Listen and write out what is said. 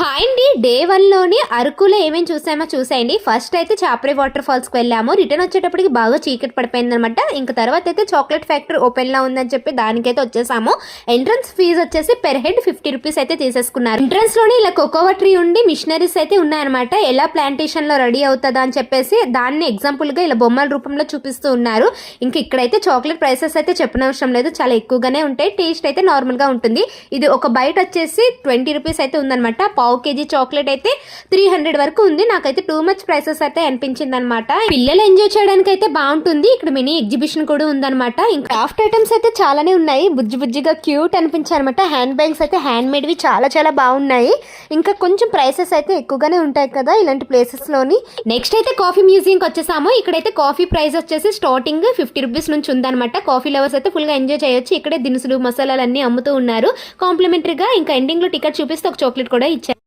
Hi అండి day వన్లోని అరకులో ఏమేమి చూసామో చూసేయండి. ఫస్ట్ అయితే చాపరే వాటర్ ఫాల్స్కి వెళ్ళాము. రిటర్న్ వచ్చేటప్పటికి బాగా చీకటి పడిపోయింది అనమాట ఇంకా తర్వాత అయితే చాక్లెట్ ఫ్యాక్టరీ ఓపెన్లో ఉందని చెప్పి దానికైతే వచ్చేసాము. ఎంట్రన్స్ ఫీజు వచ్చేసి పెర్ హెడ్ ఫిఫ్టీ రూపీస్ అయితే తీసేసుకున్నారు. ఎంట్రన్స్లోనే ఇలా కోకోవా ట్రీ ఉండి మిషనరీస్ అయితే ఉన్నాయన్నమాట. ఎలా ప్లాంటేషన్లో రెడీ అవుతుందా అని చెప్పేసి దాన్ని ఎగ్జాంపుల్గా ఇలా బొమ్మల రూపంలో చూపిస్తూ ఉన్నారు. ఇంకా ఇక్కడైతే చాక్లెట్ ప్రైసెస్ అయితే చెప్పనవసరం లేదు. చాలా ఎక్కువగానే ఉంటాయి. టేస్ట్ అయితే నార్మల్గా ఉంటుంది. ఇది ఒక బయట వచ్చేసి ట్వంటీ రూపీస్ అయితే ఉందన్నమాట. పావు కేజీ చాక్లెట్ చాక్లెట్ అయితే త్రీ హండ్రెడ్ వరకు ఉంది. నాకైతే టూ మచ్ ప్రైసెస్ అయితే అనిపించింది అనమాట పిల్లలు ఎంజాయ్ చేయడానికి అయితే బాగుంటుంది. ఇక్కడ మినీ ఎగ్జిబిషన్ కూడా ఉందన్నమాట ఇంకా క్రాఫ్ట్ ఐటమ్స్ అయితే చాలానే ఉన్నాయి. బుజ్జి బుజ్జిగా క్యూట్ అనిపించాయి అనమాట హ్యాండ్ బ్యాగ్స్ అయితే హ్యాండ్ మేడ్వి చాలా చాలా బాగున్నాయి. ఇంకా కొంచెం ప్రైసెస్ అయితే ఎక్కువగానే ఉంటాయి కదా ఇలాంటి ప్లేసెస్లోని. నెక్స్ట్ అయితే కాఫీ మ్యూజియంకి వచ్చేసాము. ఇక్కడైతే కాఫీ ప్రైస్ వచ్చేసి స్టార్టింగ్ ఫిఫ్టీ రూపీస్ నుంచి ఉందన్నమాట కాఫీ లవర్స్ అయితే ఫుల్గా ఎంజాయ్ చేయొచ్చు. ఇక్కడే దినుసులు మసాలాలు అన్ని అమ్ముతూ ఉన్నారు. కాంప్లిమెంటరీగా ఇంకా ఎండింగ్లో టికెట్ చూపిస్తే ఒక చాక్లెట్ కూడా ఇచ్చారు.